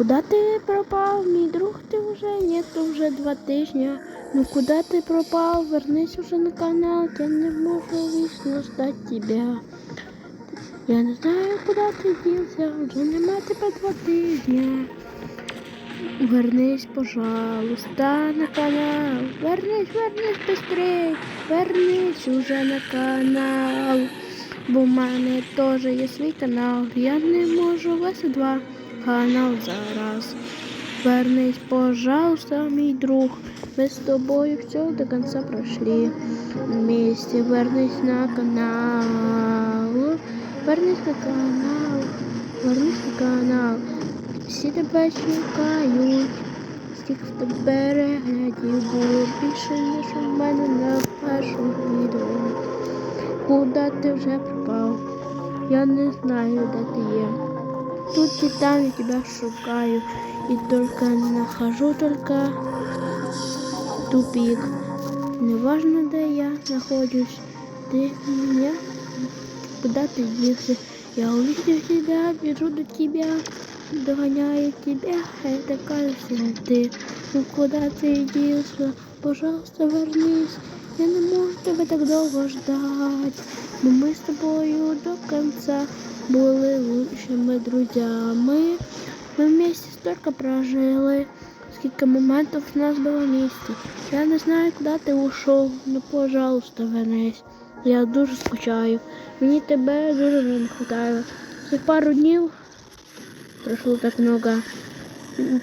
Куда ти пропав, мій друг ти вже? Ні, то вже два тижні. Ну куда ти пропав? Вернись уже на канал, я не можу вічно ждать тебя. Я не знаю, куда ти дівся, вже нема тебе два тижні. Вернись, пожалуйста, на канал. Вернись, вернись быстрей. Вернись уже на канал. Бо в мене теж є свій канал. Я не можу вести два канал зараз. Вернись, пожалуйста, мій друг. Ми з тобою все до конца пройшли. Вместе вернись на канал. Вернись на канал. Вернись на канал. Всі тебе чекають. Стільки в тебе переглядів було більше, ніж у мене на першому відео. Куда ти вже пропав? Я не знаю, де ти є Тут і там я тебя шукаю. И только нахожу только тупик. Неважно, де я знаходжусь. Ты меня куда ты делся? Я увидел тебя, бежу до тебя, догоняю тебя, это кажется ты. Ну куда ты делся? Пожалуйста, вернись. Я не можу тебе так довго ждать. Но ми з тобою до конца були лучшими друзями. Ми вместе столько прожили. Скільки моментів в нас було вместе. Я не знаю, куди ти ушов. Ну, пожалуйста, вернись. Я дуже скучаю. Мені тебе дуже не вистачає. За пару днів прошло так много.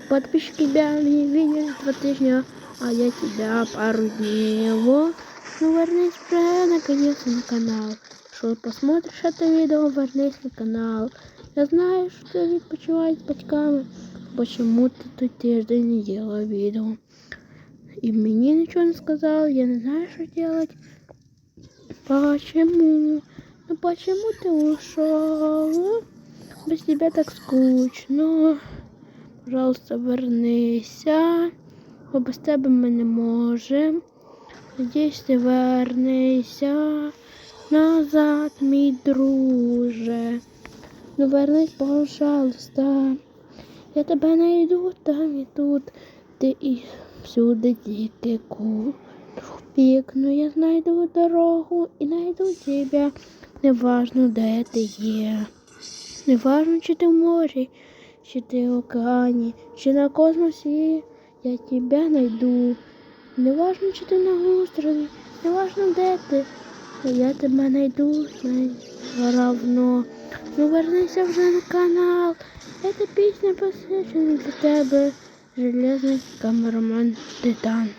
Подписчики тебя не видели два тижня, а я тебя пару дней. Вот. Ну, вернись уже наконец на канал. Что посмотришь это видео, вернись на канал. Я знаю, что ты відпочиваєш з батьками. Почему ты тут тиждень не делал видео? И мне ничего не сказал, я не знаю, что делать. Почему? Ну почему ты ушел? Без тебя так скучно. Пожалуйста, вернися. Бо без тебе ми не можемо. Надіюсь, ти вернися назад, мій друже. Ну вернись, пожалуйста. Я тебе найду там і тут. Ти і всюди тільки купік. Ну я знайду дорогу і найду тебе. Неважно, де ти є. Неважно, чи ти в морі, чи ти в океані, чи на космосі. Я тебя найду. Неважно, чи ти на острові, неважно, де ти. Я тебе найду, равно. Ну вернися вже на канал. Эта пісня посвячена для тебе. Железний камераман Титан.